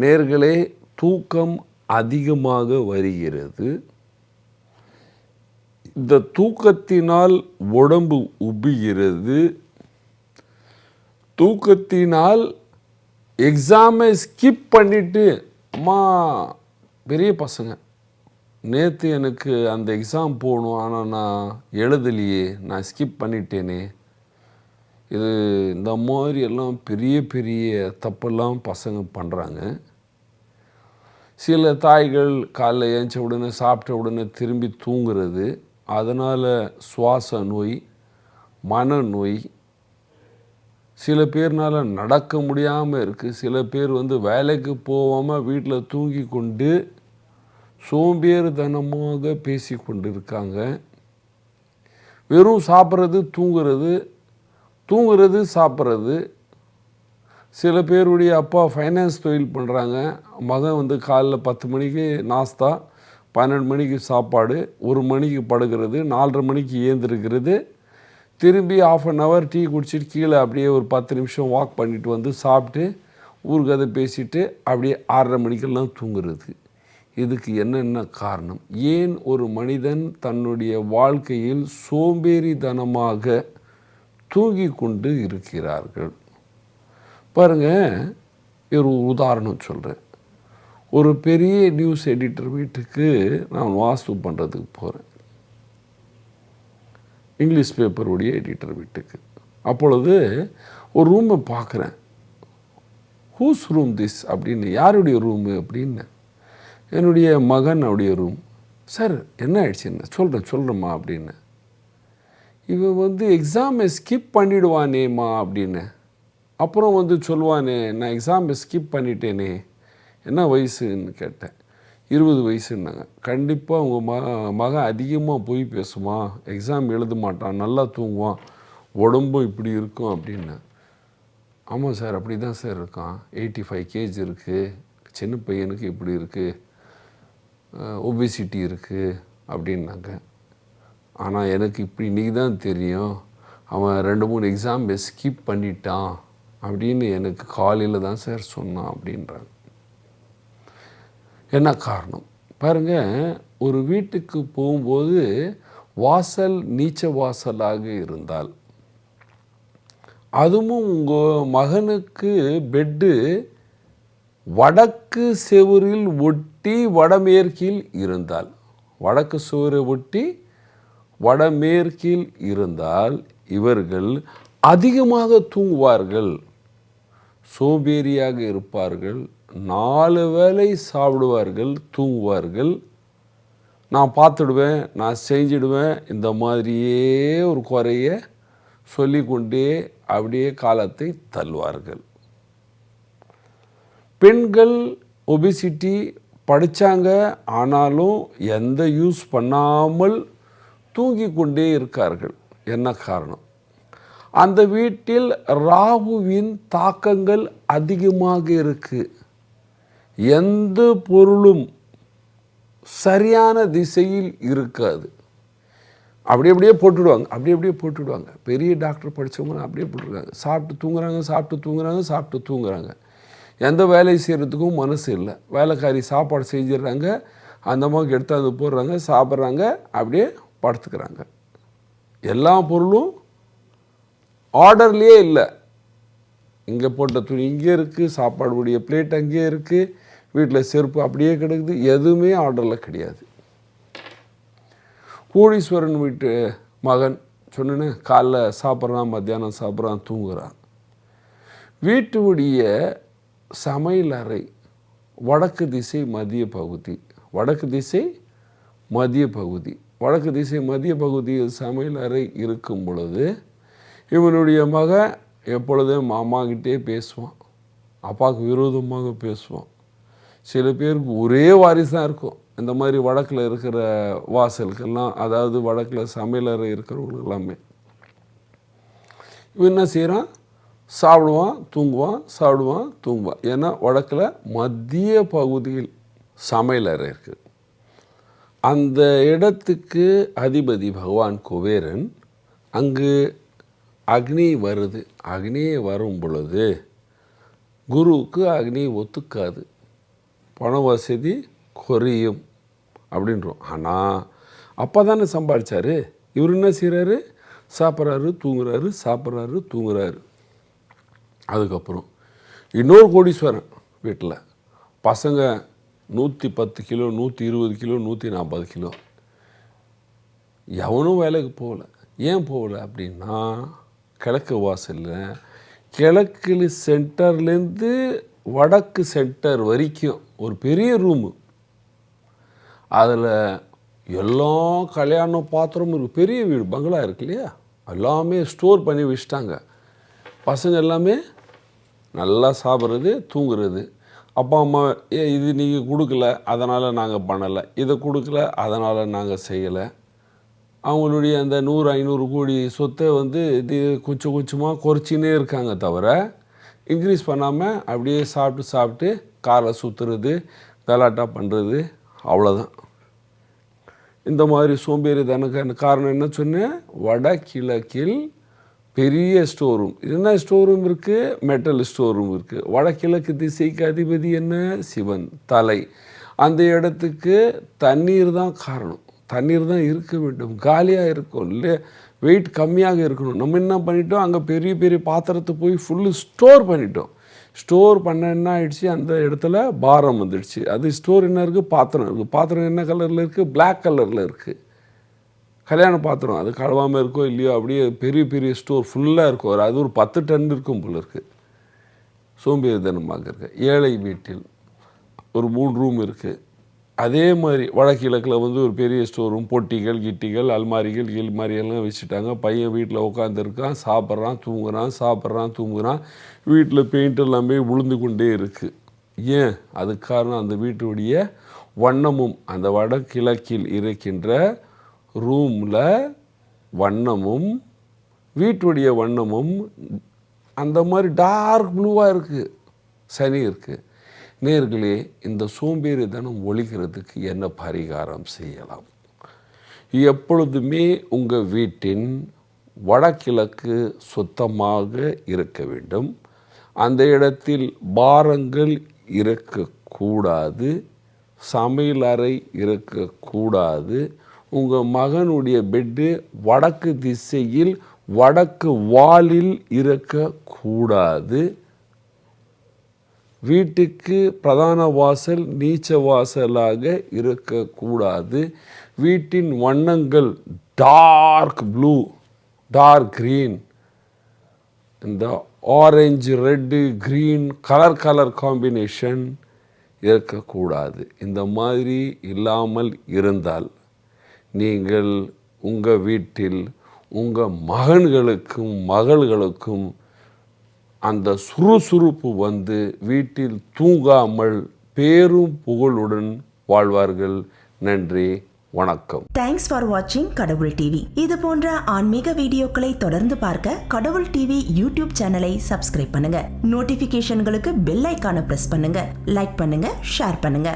நேர்களே தூக்கம் அதிகமாக வருகிறது. இந்த தூக்கத்தினால் உடம்பு உப்புகிறது தூக்கத்தினால் எக்ஸாமை ஸ்கிப் பண்ணிவிட்டு அம்மா பெரிய பசங்க. நேற்று எனக்கு அந்த எக்ஸாம் போகணும் ஆனால் நான் எழுதலையே. நான் ஸ்கிப் பண்ணிட்டேனே. இது இந்த மாதிரி எல்லாம் பெரிய பெரிய தப்பெல்லாம் பசங்க பண்ணுறாங்க சில தாய்கள் காலைல ஏஞ்ச உடனே சாப்பிட்ட உடனே திரும்பி தூங்குறது அதனால் சுவாச நோய் மனநோய் சில பேர்னால் நடக்க முடியாமல் இருக்குது சில பேர் வந்து வேலைக்கு போகாமல் வீட்டில் தூங்கி கொண்டு சோம்பேறுதனமாக பேசி கொண்டு இருக்காங்க வெறும் சாப்பிட்றது தூங்குறது தூங்குறது சாப்பிட்றது சில பேருடைய அப்பா ஃபைனான்ஸ் தொழில் பண்ணுறாங்க மகன் வந்து காலைல பத்து மணிக்கு நாஸ்தா பன்னெண்டு மணிக்கு சாப்பாடு ஒரு மணிக்கு படுக்கிறது நாலரை மணிக்கு ஏந்திருக்கிறது. திரும்பி ஆஃப் அன் ஹவர் டீ குடிச்சிட்டு கீழே அப்படியே ஒரு பத்து நிமிஷம் வாக் பண்ணிட்டு வந்து சாப்பிட்டு ஊர்கதை பேசிட்டு அப்படியே ஆறரை மணிக்கெல்லாம் தூங்குறது. இதுக்கு என்னென்ன காரணம்? ஏன் ஒரு மனிதன் தன்னுடைய வாழ்க்கையில் சோம்பேறித்தனமாக தூங்கி கொண்டு இருக்கிறார்கள்? பாருங்கள் ஒரு உதாரணம் சொல்கிறேன் ஒரு பெரிய நியூஸ் எடிட்டர் வீட்டுக்கு நான் வாஸ்து பண்ணுறதுக்கு போகிறேன் இங்கிலீஷ் பேப்பருடைய எடிட்டர் வீட்டுக்கு. அப்பொழுது ஒரு ரூமை பார்க்குறேன் ஹூஸ் ரூம் திஸ் அப்படின்னு யாருடைய ரூமு அப்படின்னு? என்னுடைய மகன் அவருடைய ரூம் சார் என்ன ஆயிடுச்சுன்னு சொல்கிறேன் சொல்கிறேம்மா அப்படின்னு. இவன் வந்து எக்ஸாமை ஸ்கிப் பண்ணிடுவானேம்மா அப்படின்னு. அப்புறம் வந்து சொல்லுவானே நான் எக்ஸாமை ஸ்கிப் பண்ணிட்டேனே. என்ன வயசுன்னு கேட்டேன். இருபது வயசுன்னாங்க. கண்டிப்பாக உங்கள் மக மகன் அதிகமாக போய் பேசுவான் எக்ஸாம் எழுத மாட்டான் நல்லா தூங்குவான் உடம்பும் இப்படி இருக்கும் அப்படின்னு. ஆமாம் சார் அப்படி தான் சார் இருக்கான். எயிட்டி ஃபைவ் கேஜ் இருக்குது சின்ன பையனுக்கு இப்படி இருக்குது ஒபிசிட்டி இருக்குது அப்படின்னாங்க. ஆனால் எனக்கு இப்படி இன்றைக்கி தான் தெரியும். அவன் ரெண்டு மூணு எக்ஸாம் ஸ்கிப் பண்ணிட்டான். அப்படின்னு எனக்கு காலையில் தான் சார் சொன்னான் அப்படின்றாங்க. என்ன காரணம்? பாருங்க ஒரு வீட்டுக்கு போகும்போது வாசல் நீச்ச வாசலாக இருந்தால் அதுவும் உங்கள் மகனுக்கு பெட்டு வடக்கு செவரில் ஒட்டி வடமேற்கில் இருந்தால் வடக்கு சுவரை ஒட்டி வடமேற்கில் இருந்தால் இவர்கள் அதிகமாக தூங்குவார்கள். சோம்பேறியாக இருப்பார்கள் நாலு வேளை சாப்பிடுவார்கள் தூங்குவார்கள். நான் பார்த்துடுவேன் நான் செஞ்சிடுவேன் இந்த மாதிரியே ஒரு குறைய சொல்லிக்கொண்டே அப்படியே காலத்தை தள்ளுவார்கள். பெண்கள் ஒபிசிட்டி படித்தாங்க ஆனாலும் எந்த யூஸ் பண்ணாமல் தூங்கி கொண்டே இருக்கார்கள். என்ன காரணம்? அந்த வீட்டில் ராகுவின் தாக்கங்கள் அதிகமாக இருக்கு. எந்த பொருளும் சரியான திசையில் இருக்காது. அப்படி அப்படியே போட்டுடுவாங்க அப்படி அப்படியே போட்டுடுவாங்க. பெரிய டாக்டர் படித்தவங்க அப்படியே போட்டுருக்காங்க. சாப்பிட்டு தூங்குறாங்க சாப்பிட்டு தூங்குறாங்க சாப்பிட்டு தூங்குறாங்க. எந்த வேலையை செய்கிறதுக்கும் மனசு இல்லை. வேலைக்காரி சாப்பாடு செஞ்சிடுறாங்க அந்த மாதிரி அது போடுறாங்க சாப்பிட்றாங்க அப்படியே படுத்துக்கிறாங்க. எல்லா பொருளும் ஆர்டர்லேயே இல்லை. இங்கே போட்ட துணி இங்கே இருக்குது சாப்பாடுடைய பிளேட் அங்கேயே இருக்குது வீட்டில் செருப்பு அப்படியே கிடக்குது எதுவுமே ஆர்டரில் கிடையாது. கோடீஸ்வரன் வீட்டு மகன் சொன்னேன்னு காலைல சாப்பிட்றான் மத்தியானம் சாப்பிட்றான் தூங்குறான். வீட்டுடைய சமையல் அறை வடக்கு திசை மதிய பகுதி. வடக்கு திசை மதிய பகுதி. வடக்கு திசை மதிய பகுதியில் சமையல் அறை இருக்கும் பொழுது இவனுடைய மகன் எப்பொழுதும் மாமாக்கிட்டே பேசுவான். அப்பாவுக்கு விரோதமாக பேசுவான். சில பேருக்கு ஒரே வாரிசாக இருக்கும். இந்த மாதிரி வடக்கில் இருக்கிற வாசலுக்கெல்லாம் அதாவது வடக்கில் சமையலறை இருக்கிறவங்களுக்கு எல்லாமே. இவன் என்ன செய்கிறான் சாப்பிடுவான் தூங்குவான் சாப்பிடுவான் தூங்குவான். ஏன்னா வடக்கில் மத்திய பகுதியில் சமையலறை இருக்குது அந்த இடத்துக்கு அதிபதி பகவான் குபேரன் அங்கு அக்னி வருது. அக்னி வரும் பொழுது குருவுக்கு அக்னி ஒத்துக்காது. பண வசதி குறையும் அப்படின்றோம். ஆனால் அப்பா தானே சம்பாதிச்சார். இவர் என்ன செய்கிறாரு சாப்பிட்றாரு தூங்குறாரு சாப்பிட்றாரு தூங்குறாரு. அதுக்கப்புறம் இன்னொரு கோடீஸ்வரன் வீட்டில். பசங்க நூற்றி பத்து கிலோ நூற்றி இருபது கிலோ நூற்றி நாற்பது கிலோ. எவனும் வேலைக்கு போகல. ஏன் போகல அப்படின்னா கிழக்கு வாசலில் கிழக்கு சென்டர்லேருந்து வடக்கு சென்டர் வரைக்கும் ஒரு பெரிய ரூமு அதில் எல்லா கல்யாண பாத்திரமும் இருக்குது பெரிய வீடு பங்களா இருக்கு இல்லையா? எல்லாமே ஸ்டோர் பண்ணி வச்சுட்டாங்க. பசங்க எல்லாமே நல்லா சாப்பிட்றது தூங்குறது. அப்பா அம்மா ஏ இது நீங்கள் கொடுக்கல அதனால் நாங்கள் பண்ணலை. இதை கொடுக்கல அதனால் நாங்கள் செய்யலை. அவங்களுடைய அந்த நூறு ஐநூறு கோடி சொத்தை வந்து இது கொஞ்சம் கொஞ்சமாக குறைச்சினே இருக்காங்க தவிர இன்க்ரீஸ் பண்ணாமல் அப்படியே சாப்பிட்டு சாப்பிட்டு காரை சுற்றுறது கலாட்டா பண்ணுறது அவ்வளோதான் இந்த மாதிரி சோம்பேறித்தனக்கான காரணம் என்ன சொன்னேன் வடகிழக்கில் பெரிய ஸ்டோர் ரூம் என்ன ஸ்டோர் ரூம் இருக்குது மெட்டல் ஸ்டோர் ரூம் இருக்குது வடகிழக்கு திசைக்கு அதிபதி என்ன? சிவன். தலை. அந்த இடத்துக்கு தண்ணீர் தான் காரணம். தண்ணீர் தான் இருக்க வேண்டும். காலியாக இருக்கும். இல்லை வெயிட் கம்மியாக இருக்கணும். நம்ம என்ன பண்ணிட்டோம்? அங்கே பெரிய பெரிய பாத்திரத்தை போய் ஃபுல்லு ஸ்டோர் பண்ணிட்டோம். ஸ்டோர் பண்ண என்ன ஆயிடுச்சு? அந்த இடத்துல பாரம் வந்துடுச்சு. அது ஸ்டோர் என்ன இருக்குது பாத்திரம் இருக்குது பாத்திரம் என்ன கலரில் இருக்குது பிளாக் கலரில் இருக்குது கல்யாண பாத்திரம். அது கழுவாமல் இருக்கோ இல்லையோ அப்படியே பெரிய பெரிய ஸ்டோர் ஃபுல்லாக இருக்கும். ஒரு அது ஒரு பத்து டன் இருக்கும் போல இருக்குது சோம்பேறித்தனமாக இருக்குது ஏழை வீட்டில் ஒரு மூணு ரூம் இருக்குது அதே மாதிரி வடகிழக்கில் வந்து ஒரு பெரிய ஸ்டோர் ரூம் பொட்டிகள் கிட்டிகள் அல்மாரிகள் கில்மாரி எல்லாம் வச்சுட்டாங்க. பையன் வீட்டில் உட்காந்துருக்கான் சாப்பிட்றான் தூங்குறான் சாப்பிட்றான் தூங்குறான். வீட்டில் பெயிண்ட் எல்லாமே விழுந்து கொண்டே இருக்குது ஏன்? அது காரணம் அந்த வீட்டுடைய வண்ணமும் அந்த வடகிழக்கில் இருக்கின்ற ரூமில் வண்ணமும் வீட்டுடைய வண்ணமும் அந்த மாதிரி டார்க் ப்ளூவாக இருக்குது சனி இருக்குது நேர்களே இந்த சோம்பேறித்தனம் ஒழிக்கிறதுக்கு என்ன பரிகாரம் செய்யலாம்? எப்பொழுதுமே உங்கள் வீட்டின் வடகிழக்கு சுத்தமாக இருக்க வேண்டும். அந்த இடத்தில் பாரங்கள் இருக்கக்கூடாது. சமையலறை இருக்கக்கூடாது. உங்கள் மகனுடைய பெட்டு வடக்கு திசையில் வடக்கு வாலில் இருக்கக்கூடாது. வீட்டுக்கு பிரதான வாசல் நீச்ச வாசலாக இருக்கக்கூடாது. வீட்டின் வண்ணங்கள் டார்க் ப்ளூ டார்க் க்ரீன் இந்த orange red green colour colour combination இருக்கக்கூடாது. இந்த மாதிரி இல்லாமல் இருந்தால் நீங்கள் உங்கள் வீட்டில் உங்கள் மகன்களுக்கும் மகள்களுக்கும் அந்த சுறுசுறுப்பு வந்து வீட்டில் தூங்காமல் பேரும் புகழுடன் வாழ்வார்கள். நன்றி வணக்கம். தேங்க்ஸ் ஃபார் வாட்சிங் கடவுள் டிவி இது போன்ற ஆன்மீக வீடியோக்களை தொடர்ந்து பார்க்க கடவுள் டிவி யூடியூப் சேனலை சப்ஸ்கிரைப் பண்ணுங்க. நோட்டிபிகேஷன்களுக்கு பெல் ஐக்கான பிரஸ் பண்ணுங்க. லைக் பண்ணுங்க ஷேர் பண்ணுங்க.